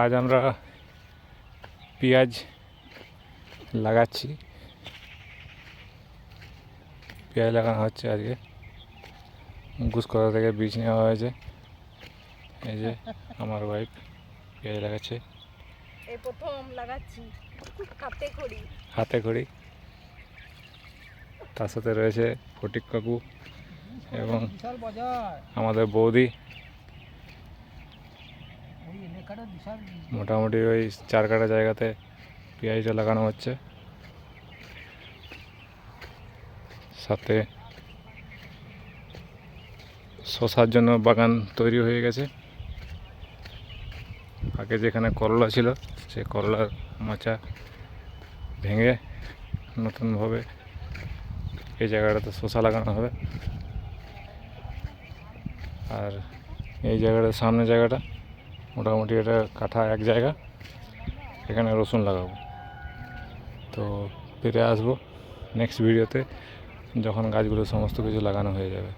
আজ আমরা পেঁয়াজ লাগাচ্ছি। পেঁয়াজ লাগানো হচ্ছে আজকে। ঘুষকরা থেকে বীজ নেওয়া হয়েছে। এই যে আমার ওয়াইফ পেঁয়াজ লাগাচ্ছে। এই প্রথম লাগাচ্ছি। হাতে করি হাতে খড়ি। তার সাথে রয়েছে ফটিক কাকু এবং আমাদের বৌদি। মোটামুটি ওই চার কাটা জায়গাতে পেঁয়াজটা লাগানো হচ্ছে। সাথে শশার জন্য বাগান তৈরি হয়ে গেছে। আগে যেখানে করলা ছিল, সে করলার মাচা ভেঙে নতুনভাবে এই জায়গাটাতে শশা লাগানো হবে। আর এই জায়গাটা সামনে জায়গাটা মোটামুটি এটা কাঠা এক জায়গা, এখানে রসুন লাগাবো। তো ফিরে আসব নেক্সট ভিডিওতে যখন গাছগুলো সমস্ত কিছু লাগানো হয়ে যাবে।